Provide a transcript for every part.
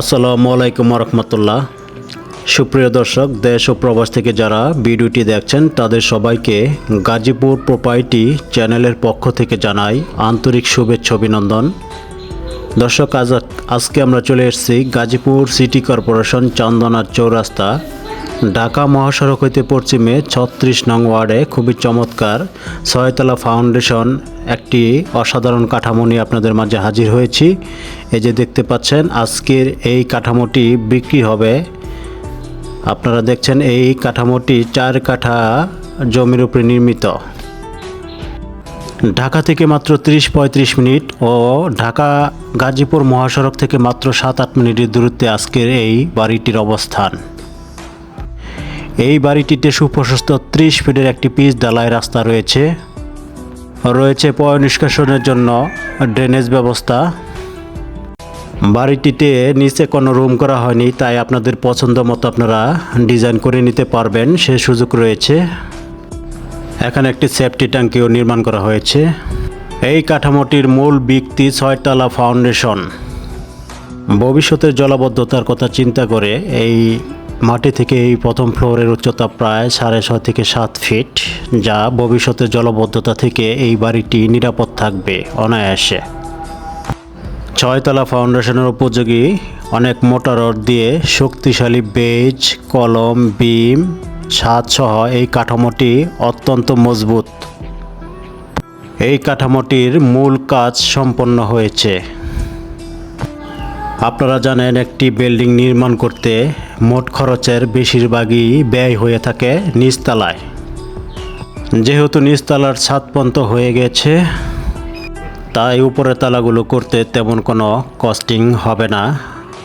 আসসালামু আলাইকুম রহমতুল্লাহ সুপ্রিয় দর্শক, দেশ ও প্রবাস থেকে যারা ভিডিওটি দেখছেন, তাদের সবাইকে গাজীপুর প্রোপাইটি চ্যানেলের পক্ষ থেকে জানাই আন্তরিক শুভেচ্ছা, অভিনন্দন। দর্শক, আজ আজকে আমরা চলে এসেছি গাজীপুর সিটি কর্পোরেশন চন্দনার চৌরাস্তা ঢাকা মহাসড়ক হইতে পশ্চিমে ছত্রিশ নং ওয়ার্ডে খুবই চমৎকার ছয়তলা ফাউন্ডেশন একটি অসাধারণ কাঠামো নিয়ে আপনাদের মাঝে হাজির হয়েছি। এই যে দেখতে পাচ্ছেন, আজকের এই কাঠামোটি বিক্রি হবে। আপনারা দেখছেন এই কাঠামোটি চার কাঠা জমির উপরে নির্মিত। ঢাকা থেকে মাত্র ত্রিশ পঁয়ত্রিশ মিনিট ও ঢাকা গাজীপুর মহাসড়ক থেকে মাত্র সাত আট মিনিটের দূরত্বে আজকের এই বাড়িটির অবস্থান। এই বাড়িটিতে সুপ্রশস্ত ত্রিশ ফিটের একটি পিচ ডালাই রাস্তা রয়েছে। রয়েছে পয় নিষ্কাশনের জন্য ড্রেনেজ ব্যবস্থা। বাড়িটিতে নিচে কোনো রুম করা হয়নি, তাই আপনাদের পছন্দ মতো আপনারা ডিজাইন করে নিতে পারবেন, সে সুযোগ রয়েছে। এখানে একটি সেফটি ট্যাঙ্কিও নির্মাণ করা হয়েছে। এই কাঠামোটির মূল ভিত্তি ছয়তলা ফাউন্ডেশন। ভবিষ্যতের জলাবদ্ধতার কথা চিন্তা করে এই মাটি থেকে এই প্রথম ফ্লোরের উচ্চতা প্রায় সাড়ে ছয় থেকে সাত ফিট, যা ভবিষ্যতে জলাবদ্ধতা থেকে এই বাড়িটি নিরাপদ থাকবে অনায়াসে। ছয়তলা ফাউন্ডেশনের উপযোগী অনেক মোটা রড দিয়ে শক্তিশালী বেজ, কলম, বিম, ছাদ সহ এই কাঠামোটি অত্যন্ত মজবুত। এই কাঠামোটির মূল কাজ সম্পন্ন হয়েছে। আপনারা জানেন একটি বিল্ডিং নির্মাণ করতে মোট খরচের বেশিরভাগই ব্যয় হয়ে থাকে নিচতলায়। যেহেতু নিচতলার ছাদ পন্ত হয়ে গেছে, তাই উপরের তালাগুলো করতে তেমন কোনো কস্টিং হবে না।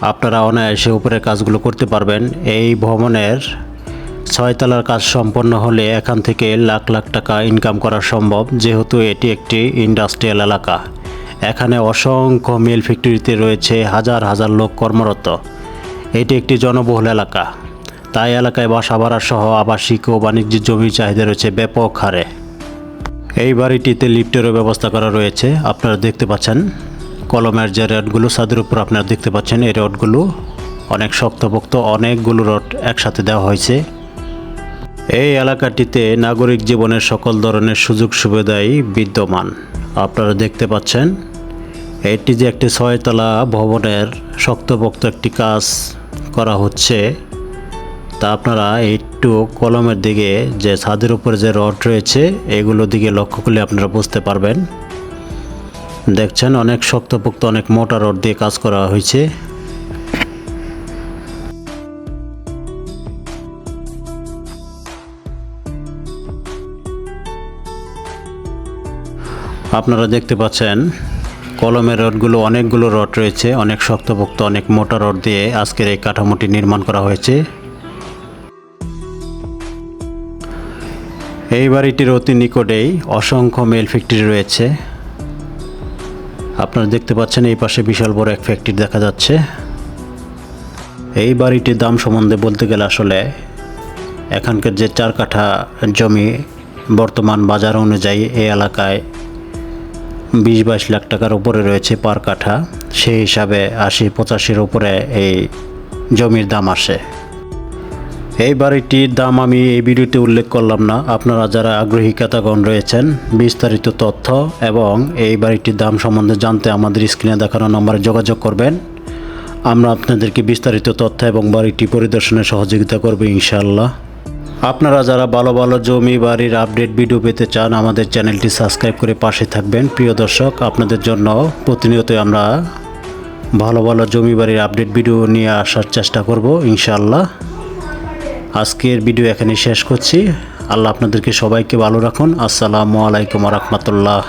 আপনারা অনায়াসে উপরের কাজগুলো করতে পারবেন। এই ভবনের ছয়তলার কাজ সম্পন্ন হলে এখান থেকে লাখ লাখ টাকা ইনকাম করা সম্ভব, যেহেতু এটি একটি ইন্ডাস্ট্রিয়াল এলাকা। এখানে অসংখ্য মিল ফ্যাক্টরিতে রয়েছে হাজার হাজার লোক কর্মরত। এটি একটি জনবহুল এলাকা। তাই এলাকায় বাসা ভাড়া সহ আবাসিক ও বাণিজ্যিক জমির চাহিদা রয়েছে ব্যাপক হারে। এই বাড়িটিতে লিফটেরও ব্যবস্থা করা রয়েছে। আপনারা দেখতে পাচ্ছেন, কলমের যে রডগুলো, ছাদের উপর আপনারা দেখতে পাচ্ছেন, এই রডগুলো অনেক শক্তপোক্ত, অনেকগুলো রড একসাথে দেওয়া হয়েছে। এই এলাকাটিতে নাগরিক জীবনের সকল ধরনের সুযোগ সুবিধাই বিদ্যমান। আপনারা দেখতে পাচ্ছেন, এটি যে একটি ছয়তলা ভবনের শক্তপোক্ত একটি কাজ করা হচ্ছে, তা আপনারা একটু কলমের দিকে যে ছাদের উপরে যে রড রয়েছে, এগুলোর দিকে লক্ষ্য করলে আপনারা বুঝতে পারবেন। দেখছেন, অনেক শক্তপোক্ত, অনেক মোটা রড দিয়ে কাজ করা হয়েছে। আপনারা দেখতে পাচ্ছেন কলমের রডগুলো, অনেকগুলো রড রয়েছে, অনেক শক্তপোক্ত, অনেক মোটা রড দিয়ে আজকের এই কাঠামোটি নির্মাণ করা হয়েছে। এই বাড়িটির অতি নিকটেই অসংখ্য মেল ফ্যাক্টরি রয়েছে। আপনারা দেখতে পাচ্ছেন এই পাশে বিশাল বড় এক ফ্যাক্টরি দেখা যাচ্ছে। এই বাড়িটির দাম সম্বন্ধে বলতে গেলে আসলে এখানকার যে চার কাঠা জমি বর্তমান বাজার অনুযায়ী এই এলাকায় বিশ বাইশ লাখ টাকার উপরে রয়েছে পার কাঠা। সেই হিসাবে আশি পঁচাশির উপরে এই জমির দাম আসে। এই বাড়িটির দাম আমি এই ভিডিওতে উল্লেখ করলাম না। আপনারা যারা আগ্রহী ক্রেতাগণ রয়েছেন, বিস্তারিত তথ্য এবং এই বাড়িটির দাম সম্বন্ধে জানতে আমাদের স্ক্রিনে দেখানো নম্বরে যোগাযোগ করবেন। আমরা আপনাদেরকে বিস্তারিত তথ্য এবং বাড়িটি পরিদর্শনে সহযোগিতা করব ইনশাআল্লাহ। আপনারা যারা ভালো ভালো জমি বাড়ির আপডেট ভিডিও পেতে চান, আমাদের চ্যানেলটি সাবস্ক্রাইব করে পাশে থাকবেন। প্রিয় দর্শক, আপনাদের জন্য প্রতিনিয়তই আমরা ভালো ভালো জমি বাড়ির আপডেট ভিডিও নিয়ে আসার চেষ্টা করব, ইনশাআল্লাহ। আজকের ভিডিও এখানে শেষ করছি। আল্লাহ আপনাদেরকে সবাইকে ভালো রাখুন। আসসালামু আলাইকুম রহমতুল্লাহ।